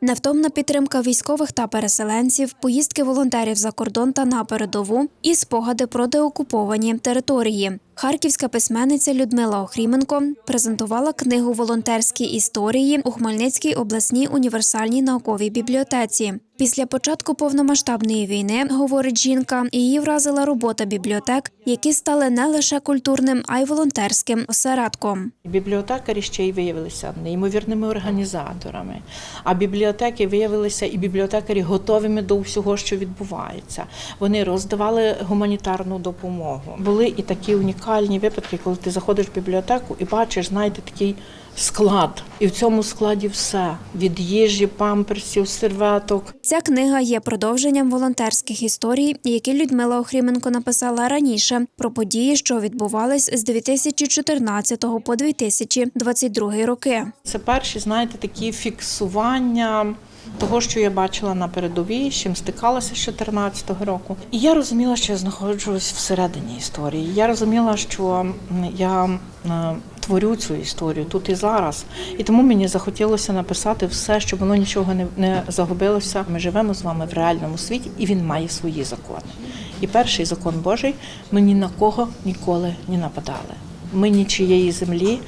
Невтомна підтримка військових та переселенців, поїздки волонтерів за кордон та на передову і спогади про деокуповані території. Харківська письменниця Людмила Охріменко презентувала книгу Волонтерські історії у Хмельницькій обласній універсальній науковій бібліотеці. Після початку повномасштабної війни, говорить жінка, її вразила робота бібліотек, які стали не лише культурним, а й волонтерським осередком. Бібліотекарі ще й виявилися неймовірними організаторами. А бібліотеки виявилися і бібліотекарі готовими до всього, що відбувається. Вони роздавали гуманітарну допомогу. Були і такі унікальні випадки, коли ти заходиш в бібліотеку і бачиш, знаєте, такий склад. І в цьому складі все: від їжі, памперсів, серветок. Ця книга є продовженням волонтерських історій, які Людмила Охріменко написала раніше про події, що відбувались з 2014 по 2022 роки. Це перші, знаєте, такі фіксування того, що я бачила на передовій, з чим стикалася з 2014 року. І я розуміла, що я знаходжусь всередині історії. Я розуміла, що я творю цю історію тут і зараз. І тому мені захотілося написати все, щоб воно нічого не загубилося. Ми живемо з вами в реальному світі, і він має свої закони. І перший закон Божий ми ні на кого ніколи не нападали. Ми нічиєї землі,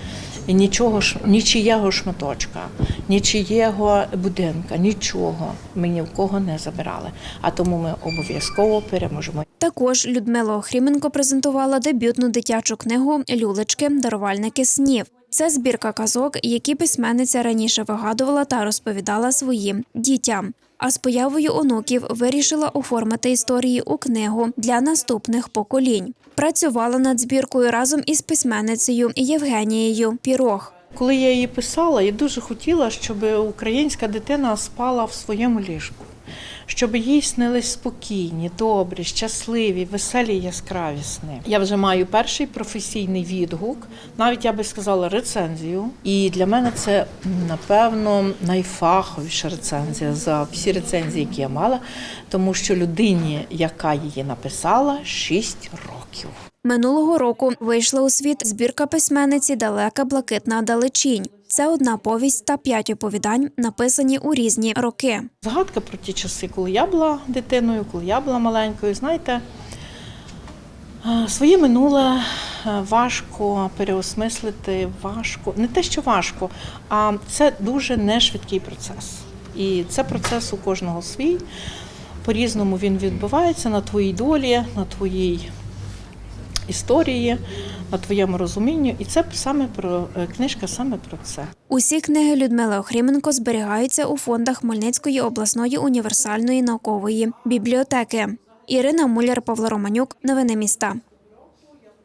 нічого ж, нічиєго шматочка, нічиєго будинка, нічого ми ні в кого не забирали. А тому ми обов'язково переможемо. Також Людмила Охріменко презентувала дебютну дитячу книгу Люлечки, дарувальники снів. Це збірка казок, які письменниця раніше вигадувала та розповідала своїм дітям. А з появою онуків вирішила оформити історії у книгу для наступних поколінь. Працювала над збіркою разом із письменницею Євгенією Пірог. Коли я її писала, я дуже хотіла, щоб українська дитина спала в своєму ліжку, щоб їй снились спокійні, добрі, щасливі, веселі, яскраві сни. Я вже маю перший професійний відгук, навіть я би сказала рецензію. І для мене це напевно найфаховіша рецензія за всі рецензії, які я мала, тому що людині, яка її написала, 6 років. Минулого року вийшла у світ збірка письменниці Далека блакитна далечінь. Це одна повість та п'ять оповідань, написані у різні роки. Згадка про ті часи, коли я була дитиною, коли я була маленькою, знаєте, своє минуле важко переосмислити, важко, не те, що важко, а це дуже нешвидкий процес. І це процес у кожного свій. По-різному він відбувається на твоїй долі, на твоїй історії, на твоєму розумінню. І це саме про е, книжка саме про це. Усі книги Людмили Охріменко зберігаються у фондах Хмельницької обласної універсальної наукової бібліотеки. Ірина Муляр, Павло Романюк. Новини міста.